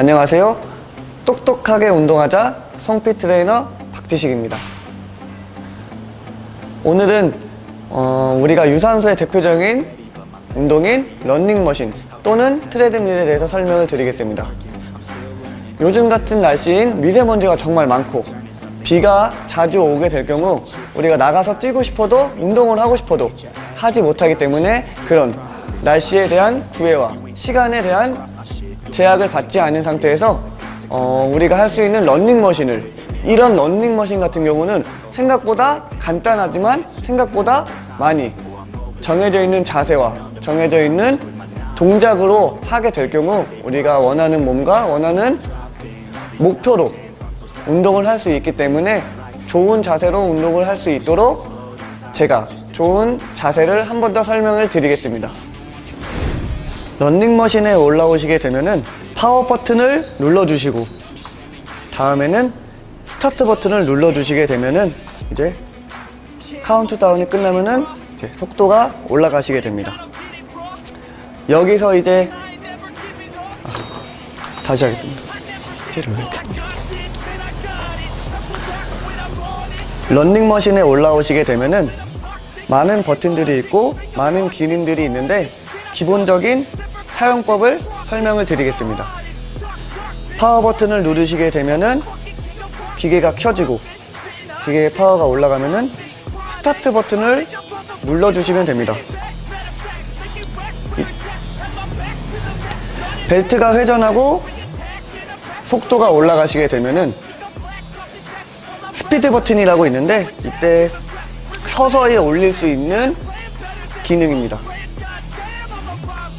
안녕하세요. 똑똑하게 운동하자 성피 트레이너 박지식입니다. 오늘은 어, 우리가 유산소의 대표적인 운동인 런닝머신 또는 트레드밀에 대해서 설명을 드리겠습니다. 요즘 같은 날씨인 미세먼지가 정말 많고 비가 자주 오게 될 경우 우리가 나가서 뛰고 싶어도 운동을 하고 싶어도 하지 못하기 때문에 그런 날씨에 대한 구애와 시간에 대한 제약을 받지 않은 상태에서 어, 우리가 할 수 있는 런닝머신을 이런 런닝머신 같은 경우는 생각보다 간단하지만 생각보다 많이 정해져 있는 자세와 정해져 있는 동작으로 하게 될 경우 우리가 원하는 몸과 원하는 목표로 운동을 할 수 있기 때문에 좋은 자세로 운동을 할 수 있도록 제가 좋은 자세를 한 번 더 설명을 드리겠습니다. 런닝머신에 올라오시게 되면은 파워 버튼을 눌러주시고 다음에는 스타트 버튼을 눌러주시게 되면은 이제 카운트다운이 끝나면은 이제 속도가 올라가시게 됩니다. 여기서 이제 아, 다시 하겠습니다. 런닝머신에 올라오시게 되면은 많은 버튼들이 있고 많은 기능들이 있는데 기본적인 사용법을 설명을 드리겠습니다. 파워 버튼을 누르시게 되면은 기계가 켜지고 기계의 파워가 올라가면은 스타트 버튼을 눌러주시면 됩니다. 이- 벨트가 회전하고 속도가 올라가시게 되면은 스피드 버튼이라고 있는데 이때 서서히 올릴 수 있는 기능입니다.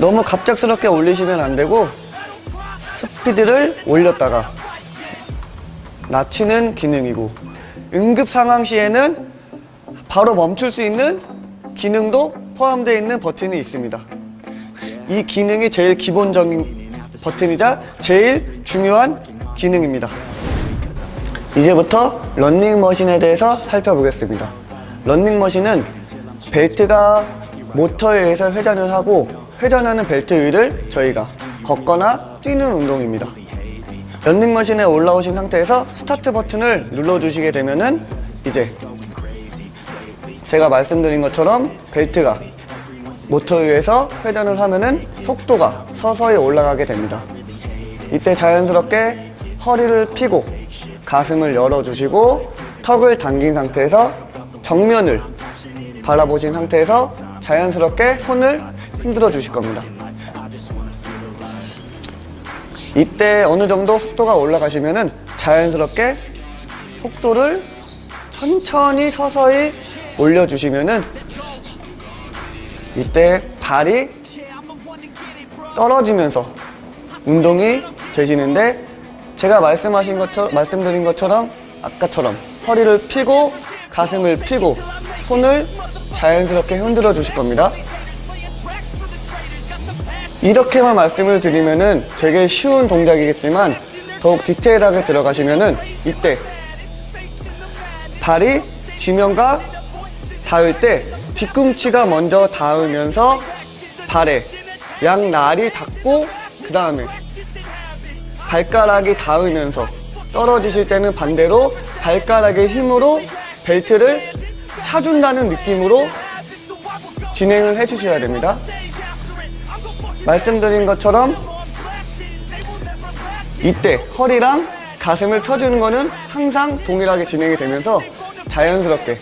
너무 갑작스럽게 올리시면 안 되고 스피드를 올렸다가 낮추는 기능이고 응급 상황 시에는 바로 멈출 수 있는 기능도 포함되어 있는 버튼이 있습니다. 이 기능이 제일 기본적인 버튼이자 제일 중요한 기능입니다. 이제부터 런닝머신에 대해서 살펴보겠습니다. 런닝머신은 벨트가 모터에 의해서 회전을 하고 회전하는 벨트 위를 저희가 걷거나 뛰는 운동입니다. 런닝머신에 올라오신 상태에서 스타트 버튼을 눌러주시게 되면은 이제 제가 말씀드린 것처럼 벨트가 모터에 의해서 회전을 하면은 속도가 서서히 올라가게 됩니다. 이때 자연스럽게 허리를 펴고 가슴을 열어주시고 턱을 당긴 상태에서 정면을 바라보신 상태에서 자연스럽게 손을 흔들어 주실 겁니다. 이때 어느 정도 속도가 올라가시면은 자연스럽게 속도를 천천히 서서히 올려주시면은 이때 발이 떨어지면서 운동이 되시는데 제가 말씀하신 것처럼 말씀드린 것처럼 아까처럼 허리를 펴고 가슴을 펴고 손을 자연스럽게 흔들어 주실 겁니다. 이렇게만 말씀을 드리면은 되게 쉬운 동작이겠지만 더욱 디테일하게 들어가시면은 이때 발이 지면과 닿을 때 뒤꿈치가 먼저 닿으면서 발에 양날이 닿고 그 다음에 발가락이 닿으면서 떨어지실 때는 반대로 발가락의 힘으로 벨트를 차준다는 느낌으로 진행을 해주셔야 됩니다. 말씀드린 것처럼 이때 허리랑 가슴을 펴주는 거는 항상 동일하게 진행이 되면서 자연스럽게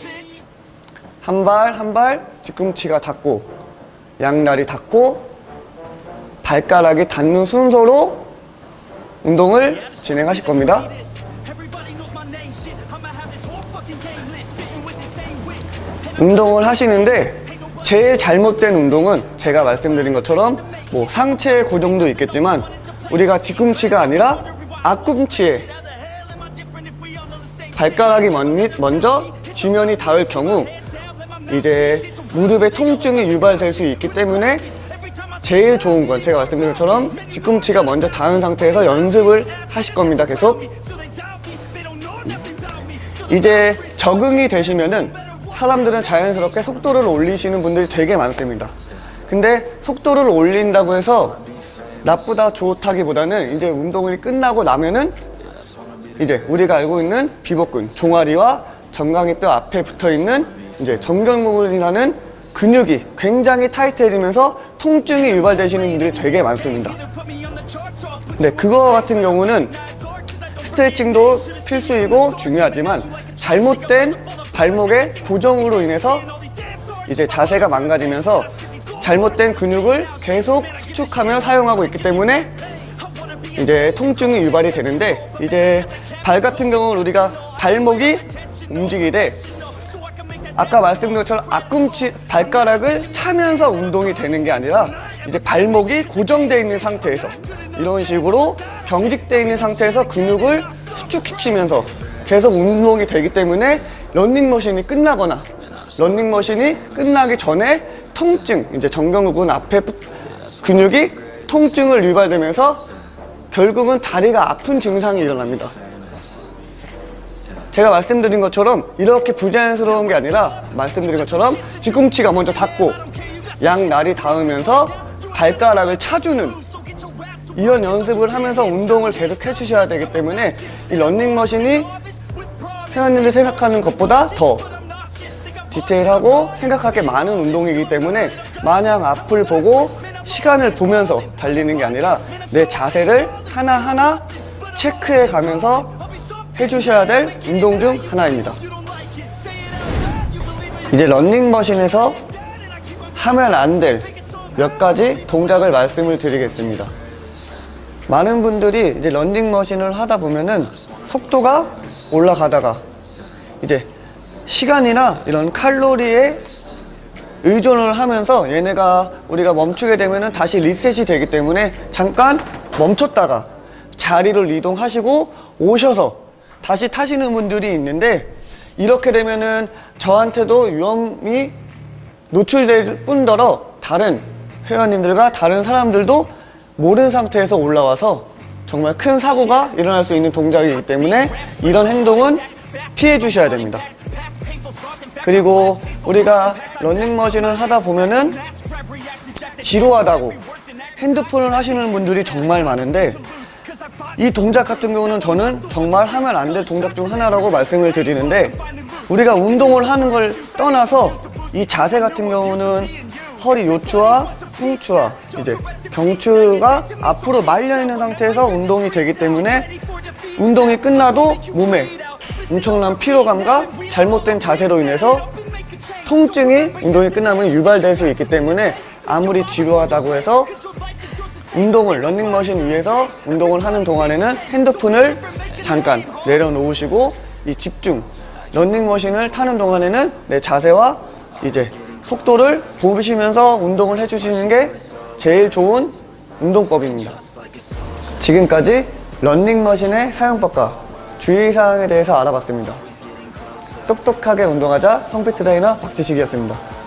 한 발 한 발 뒤꿈치가 닿고 양날이 닿고 발가락이 닿는 순서로 운동을 진행하실 겁니다. 운동을 하시는데 제일 잘못된 운동은 제가 말씀드린 것처럼 뭐 상체 고정도 있겠지만 우리가 뒤꿈치가 아니라 앞꿈치에 발가락이 먼- 먼저 지면이 닿을 경우 이제 무릎에 통증이 유발될 수 있기 때문에 제일 좋은 건 제가 말씀드린 것처럼 뒤꿈치가 먼저 닿은 상태에서 연습을 하실 겁니다 계속. 이제 적응이 되시면은 사람들은 자연스럽게 속도를 올리시는 분들이 되게 많습니다 근데 속도를 올린다고 해서 나쁘다 좋다기보다는 이제 운동이 끝나고 나면은 이제 우리가 알고 있는 비복근, 종아리와 정강이 뼈 앞에 붙어 있는 이제 정경근이라는 근육이 굉장히 타이트해지면서 통증이 유발되시는 분들이 되게 많습니다. 네, 그거 같은 경우는 스트레칭도 필수이고 중요하지만 잘못된 발목의 고정으로 인해서 이제 자세가 망가지면서 잘못된 근육을 계속 수축하며 사용하고 있기 때문에 이제 통증이 유발이 되는데 이제 발 같은 경우는 우리가 발목이 움직이되 아까 말씀드린 것처럼 앞꿈치 발가락을 차면서 운동이 되는 게 아니라 이제 발목이 고정되어 있는 상태에서 이런 식으로 경직되어 있는 상태에서 근육을 수축시키면서 계속 운동이 되기 때문에 런닝머신이 끝나거나 런닝머신이 끝나기 전에 통증 이제 정경근 앞에 근육이 통증을 유발되면서 결국은 다리가 아픈 증상이 일어납니다. 제가 말씀드린 것처럼 이렇게 부자연스러운 게 아니라 말씀드린 것처럼 뒤꿈치가 먼저 닿고 양날이 닿으면서 발가락을 차주는 이런 연습을 하면서 운동을 계속 해주셔야 되기 때문에 이 런닝머신이 회원님들 생각하는 것보다 더 디테일하고 생각하게 많은 운동이기 때문에 마냥 앞을 보고 시간을 보면서 달리는 게 아니라 내 자세를 하나하나 체크해 가면서 해주셔야 될 운동 중 하나입니다. 이제 런닝머신에서 하면 안 될 몇 가지 동작을 말씀을 드리겠습니다. 많은 분들이 이제 런닝머신을 하다 보면은 속도가 올라가다가 이제 시간이나 이런 칼로리에 의존을 하면서 얘네가 우리가 멈추게 되면은 다시 리셋이 되기 때문에 잠깐 멈췄다가 자리를 이동하시고 오셔서 다시 타시는 분들이 있는데 이렇게 되면은 저한테도 위험이 노출될 뿐더러 다른 회원님들과 다른 사람들도 모르는 상태에서 올라와서 정말 큰 사고가 일어날 수 있는 동작이기 때문에 이런 행동은 피해 주셔야 됩니다. 그리고 우리가 런닝머신을 하다 보면은 지루하다고 핸드폰을 하시는 분들이 정말 많은데 이 동작 같은 경우는 저는 정말 하면 안 될 동작 중 하나라고 말씀을 드리는데 우리가 운동을 하는 걸 떠나서 이 자세 같은 경우는 허리 요추와 흉추와 이제 경추가 앞으로 말려 있는 상태에서 운동이 되기 때문에 운동이 끝나도 몸에 엄청난 피로감과 잘못된 자세로 인해서 통증이 운동이 끝나면 유발될 수 있기 때문에 아무리 지루하다고 해서 운동을 런닝머신 위에서 운동을 하는 동안에는 핸드폰을 잠깐 내려놓으시고 이 집중 런닝머신을 타는 동안에는 내 자세와 이제 속도를 보시면서 운동을 해주시는 게 제일 좋은 운동법입니다. 지금까지 런닝머신의 사용법과 주의사항에 대해서 알아봤습니다. 똑똑하게 운동하자 성피 트레이너 박지식이었습니다. 어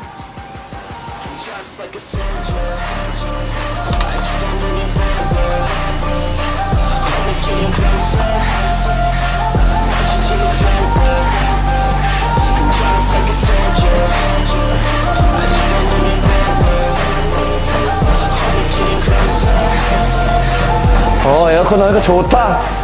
에어컨 하니까 좋다